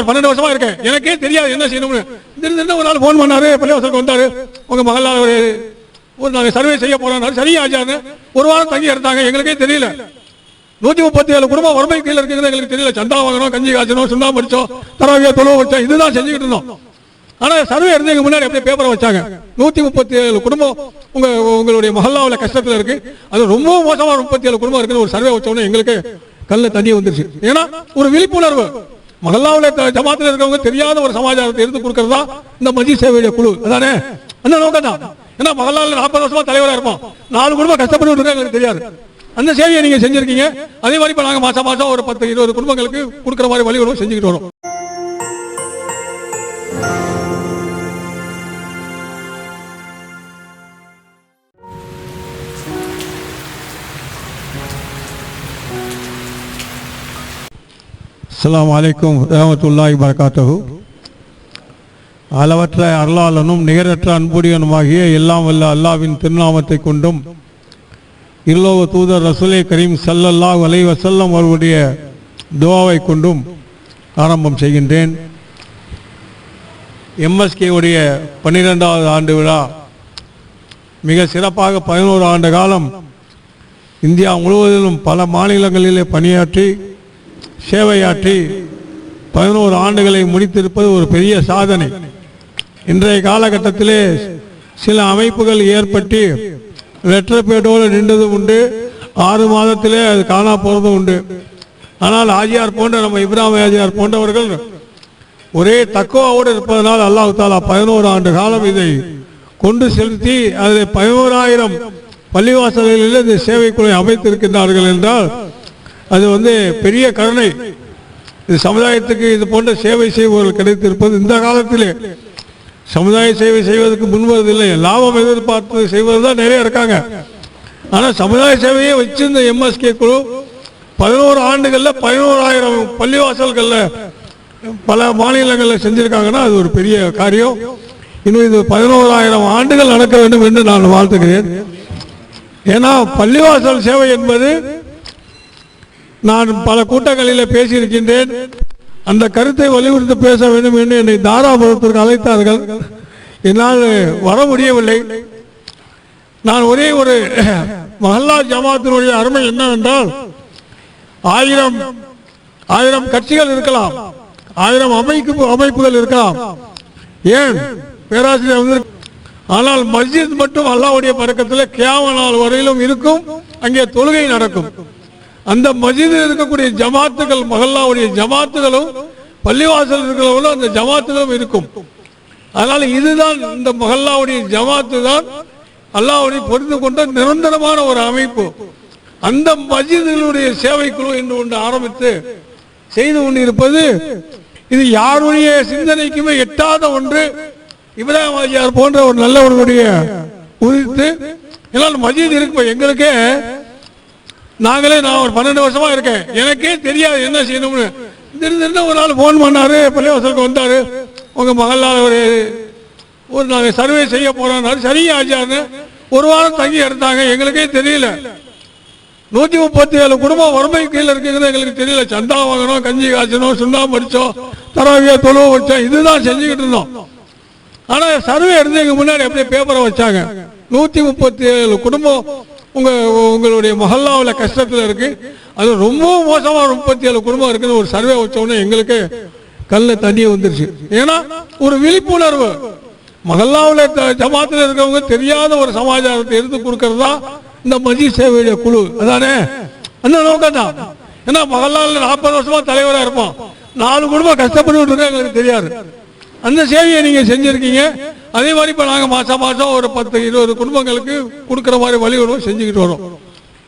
ஒரு பன்னெண்டு வருஷமா இருக்கேன் எனக்கே தெரியாது என்ன செய்யணும்னு. திடீர்னு ஒரு நாள் ஃபோன் பண்ணாரு பள்ளிவாசலுக்கு வந்தாரு. உங்க மகளால் ஒரு ஒரு நாங்கள் சர்வே செய்ய போறோம் சரியா ஆச்சாரு ஒரு வாரம் தங்கி இருந்தாங்க எங்களுக்கே தெரியல. நூத்தி முப்பத்தி ஏழு குடும்பம் வறுமை கீழே இருக்கிறது எங்களுக்கு தெரியல. சந்தா வாங்கணும் கஞ்சி காய்ச்சணும் சுண்ணாம்பு படிச்சோம் தராவியா தொழுவ வச்சோம். இதுதான் செஞ்சுக்கிட்டு இருந்தோம். ஆனா சர்வே இருந்து எங்க முன்னாடி அப்படியே பேப்பரை வச்சாங்க. நூத்தி முப்பத்தி ஏழு குடும்பம் உங்க உங்களுடைய மஹல்லாவுல கஷ்டத்துல இருக்கு. அது ரொம்ப மோசமா முப்பத்தி ஏழு குடும்பம் இருக்குன்னு ஒரு சர்வே வச்சோன்னு எங்களுக்கு கல்ல தண்ணி வந்துருச்சு. ஏன்னா ஒரு விழிப்புணர்வு. மகல்லாவில் த- இருக்கவங்க தெரியாத ஒரு சமாச்சாரத்தை எடுத்து கொடுக்கறது தான் இந்த மஜி சேவையுடைய குழு. அதானே? அந்த நோக்கம் தான். ஏன்னா மகல்லாவில் நாற்பது வருஷமா தலைவரா இருப்போம். நாலு குடும்பம் கஷ்டப்பட்டு எங்களுக்கு தெரியாது. அந்த சேவையை நீங்க செஞ்சிருக்கீங்க. அதே மாதிரி இப்போ நாங்க மாசம் மாசம் ஒரு பத்து இருபது குடும்பங்களுக்கு கொடுக்குற மாதிரி வழிகளும் செஞ்சுக்கிட்டு வரோம். அஸ்லாம் அலைக்கும் ரஹமத்துல்லாஹி வரகாத்தஹு அளவற்ற அருளாளனும் நிகரற்ற அன்புடையனுமாகிய எல்லாம் வல்ல அல்லாவின் திருநாமத்தை கொண்டும் இருலோக தூதர் ரசூலே கரீம் சல்லல்லா வலை வசல்லம் அவருடைய துவாவை கொண்டும் ஆரம்பம் செய்கின்றேன். எம்எஸ்கே உடைய பன்னிரெண்டாவது ஆண்டு விழா மிக சிறப்பாக பதினோரு ஆண்டு காலம் இந்தியா முழுவதிலும் பல மாநிலங்களிலே பணியாற்றி சேவையாற்றி பதினோரு ஆண்டுகளை முடித்திருப்பது ஒரு பெரிய சாதனை. இன்றைய காலகட்டத்திலே சில அமைப்புகள் ஏற்பட்டு லெட்டர்பேட்டோடு நின்றது உண்டு. ஆறு மாதத்திலே அது காணா போகிறதும் உண்டு. ஆனால் ஆஜியார் போன்ற நம்ம இப்ராஹிம் ஆஜியார் போன்றவர்கள் ஒரே தக்குவாவோடு இருப்பதனால் அல்லாஹு தாலா பதினோரு ஆண்டு காலம் இதை கொண்டு செலுத்தி அதில் பதினோராயிரம் பள்ளிவாசல்களில் இந்த சேவைக்குழு அமைத்திருக்கின்றார்கள் என்றால் அது வந்து பெரிய கருணை. இது சமுதாயத்துக்கு இது போன்ற சேவை செய்பவர்கள் கிடைத்திருப்பது இந்த காலத்திலே. சமுதாய சேவை செய்வதற்கு முன்வரதில்லை லாபம் எதிர்பார்த்து செய்வது தான் நிறைய இருக்காங்க. ஆனால் சமுதாய சேவையை வச்சு இந்த எம்எஸ்கே குழு பதினோரு ஆண்டுகளில் பதினோராயிரம் பள்ளிவாசல்களில் பல மாநிலங்களில் செஞ்சுருக்காங்கன்னா அது ஒரு பெரிய காரியம். இன்னும் இது பதினோராயிரம் ஆண்டுகள் நடக்க வேண்டும் என்று நான் வாழ்த்துகிறேன். ஏன்னா பள்ளிவாசல் சேவை என்பது நான் பல கூட்டங்களில் பேசியிருக்கின்றேன். அந்த கருத்தை வலியுறுத்தி பேச வேண்டும் என்று என்னை தாராபுரத்திற்கு அழைத்தார்கள். என்னால் வர முடியவில்லை. நான் ஒரே ஒரு மஹல்லா ஜமாத்தினுடைய அருமை என்னவென்றால் ஆயிரம் ஆயிரம் கட்சிகள் இருக்கலாம். ஆயிரம் அமைப்பு அமைப்புகள் இருக்கலாம். ஏன்? பேராசிரியர் வந்து ஆனால் மஸ்ஜித் மட்டும் அல்லாவுடைய பறக்கத்தில் கேவ நாள் வரையிலும் இருக்கும். அங்கே தொழுகை நடக்கும். அந்த மஸ்ஜிதில் இருக்கக்கூடிய ஜமாத்துகள் மகல்லாவுடைய ஜமாத்துகளும் பள்ளிவாசல் இருக்கிறவங்களும் அந்த ஜமாத்துகளும் இருக்கும். அதனால இதுதான் இந்த மகல்லாவுடைய ஜமாத்து தான் அல்லாவுடைய பொறுத்து கொண்ட நிரந்தரமான ஒரு அமைப்பு. அந்த மஸ்ஜிதுகளுடைய சேவைக்குழு என்று ஒன்று ஆரம்பித்து செய்து கொண்டிருப்பது இது யாருடைய சிந்தனைக்குமே எட்டாத ஒன்று. இப்ராஹிம் ஆஜியார் போன்ற ஒரு நல்லவர்களுடைய உதித்து என்னால் மஜீத் இருக்கு எங்களுக்கே நாங்களே நான் ஒரு பன்னெண்டு வருஷமா இருக்கேன். எனக்கே தெரியாது என்ன செய்யணும்னு. திடீர்னு ஒரு நாள் ஃபோன் பண்ணாரு பள்ளிவாசலுக்கு வந்தாரு. உங்க மகளால் ஒரு ஒரு நாங்கள் சர்வே செய்ய போறோம்னாரு சரியா ஆச்சாருன்னு ஒரு வாரம் தங்கி எடுத்தாங்க. எங்களுக்கே தெரியல. நூத்தி முப்பத்தி ஏழு குடும்பம் வறுமை கீழே இருக்குங்கிறது எங்களுக்கு தெரியல. சந்தா வாங்கணும் கஞ்சி காய்ச்சணும் சுண்ணாம்பு படிச்சோம் தராவியா தொழுவ வச்சோம். இதுதான் செஞ்சுக்கிட்டு இருந்தோம். ஆனா சர்வே இருந்து எங்க முன்னாடி அப்படியே பேப்பரை வச்சாங்க. நூத்தி முப்பத்தி ஏழு குடும்பம் உங்க உங்களுடைய மஹல்லாவுல கஷ்டத்துல இருக்கு. அது ரொம்ப மோசமா முப்பத்தி ஏழு குடும்பம் இருக்குன்னு ஒரு சர்வே வச்சோடனே எங்களுக்கு கல்ல தண்ணி வந்துருச்சு. ஏன்னா ஒரு விழிப்புணர்வு. மஹல்லாவுல த- ஜமாத்துல தெரியாத ஒரு சமாச்சாரத்தை எடுத்து கொடுக்கறது தான் இந்த மஜி சேவையுடைய குழு. அதானே? அந்த நோக்கம் தான். ஏன்னா மகளால நாற்பது வருஷமா தலைவரா இருப்போம் நாலு குடும்பம் கஷ்டப்பட்டு இருக்கா எங்களுக்கு தெரியாது. அந்த சேவையை நீங்க செஞ்சிருக்கீங்க. அதே மாதிரி இப்ப நாங்க மாசம் மாசம் ஒரு பத்து இருபது குடும்பங்களுக்கு கொடுக்குற மாதிரி வழிகளும் செஞ்சுக்கிட்டு வரோம்.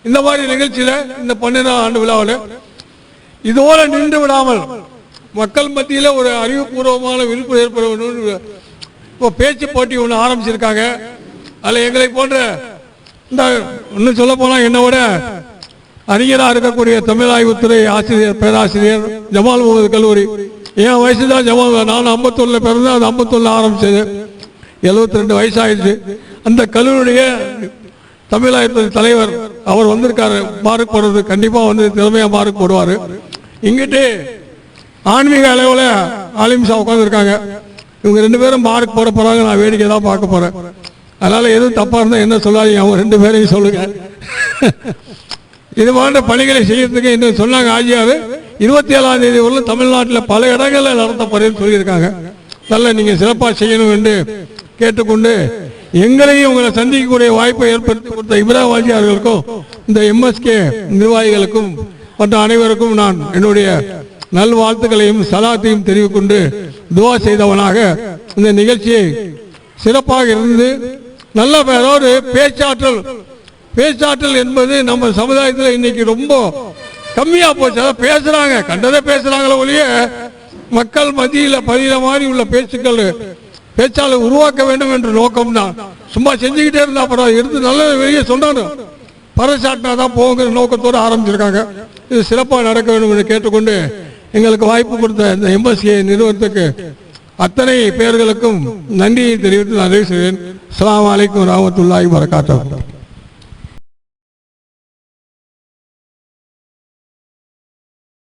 இந்த மாதிரி நிகழ்ச்சியில இந்த பன்னெண்டாம் ஆண்டு விழாவில் இதோட நின்று விடாமல் மக்கள் மத்தியில ஒரு அறிவுபூர்வமான விழிப்புணர்வு ஏற்பட வேண்டும். இப்போ பேச்சு போட்டி ஒன்று ஆரம்பிச்சிருக்காங்க. அதில் எங்களை போன்ற இந்த இன்னும் சொல்ல போனால் என்னை விட அறிஞராக இருக்கக்கூடிய தமிழ் ஆய்வுத்துறை ஆசிரியர் பேராசிரியர் ஜமால் முகமது கல்லூரி என் வயசு தான் ஜமால் நான் ஐம்பத்தொன்னில் பிறந்தேன் அது ஐம்பத்தொன்னில் ஆரம்பித்தது எழுபத்தி ரெண்டு வயசாயிடுச்சு. அந்த கல்லூரியுடைய தமிழ் தலைவர் அவர் வந்திருக்காரு. மார்க் போடுறது கண்டிப்பாக வந்து திறமையாக மார்க் போடுவார். இங்கிட்டு ஆன்மீக அளவில் ஆலிம்சா உட்காந்துருக்காங்க இவங்க ரெண்டு பேரும் மார்க் போட போகிறாங்க நான் வேடிக்கை தான் பார்க்க போகிறேன் அதனால் எதுவும் தப்பாக இருந்தால் என்ன சொல்லாதீங்க. அவங்க ரெண்டு பேரையும் சொல்லுங்கள் இது போன்ற பணிகளை செய்யறதுக்கு இன்னும் சொன்னாங்க ஆஜியார் இருபத்தி ஏழாம் தேதி வரலும் தமிழ்நாட்டில் பல இடங்களில் நடத்தப்படுறேன்னு சொல்லியிருக்காங்க. நல்ல நீங்கள் சிறப்பாக செய்யணும் என்று கேட்டுக்கொண்டு எங்களையும் உங்களை சந்திக்கக்கூடிய வாய்ப்பை ஏற்படுத்தி கொடுத்த இப்ராஹிம் அவர்களுக்கும் இந்த எம்எஸ்கே நிர்வாகிகளுக்கும் மற்ற அனைவருக்கும் நான் என்னுடைய நல்வாழ்த்துக்களையும் சலாத்தையும் தெரிவிக்கொண்டு துவா செய்தவனாக இந்த நிகழ்ச்சியை சிறப்பாக இருந்து நல்ல அதாவது பேச்சாற்றல் பேச்சாற்றல் என்பது நம்ம சமுதாயத்தில் இன்னைக்கு ரொம்ப கம்மியா போச்சு. அதான் பேசுறாங்க. கண்டதை பேசுறாங்களே ஒழிய மக்கள் மத்தியில பதில மாதிரி உள்ள பேச்சுக்கள் பேச்சாளர் உருவாக்க வேண்டும் என்ற நோக்கம் தான் சும்மா செஞ்சுக்கிட்டே இருந்தா அப்புறம் இருந்து நல்ல வெளியே சொன்னாலும் பறைசாட்டினா தான் போங்கிற நோக்கத்தோடு ஆரம்பிச்சிருக்காங்க. இது சிறப்பாக நடக்க வேண்டும் என்று கேட்டுக்கொண்டு எங்களுக்கு வாய்ப்பு கொடுத்த இந்த எம்எஸ்ஏ நிறுவனத்துக்கு அத்தனை பேர்களுக்கும் நன்றியை தெரிவித்து நான் நிறைவு செய்வேன் அஸ்ஸலாமு அலைக்கும் வரஹ்மத்துல்லாஹி வரகாத்துஹு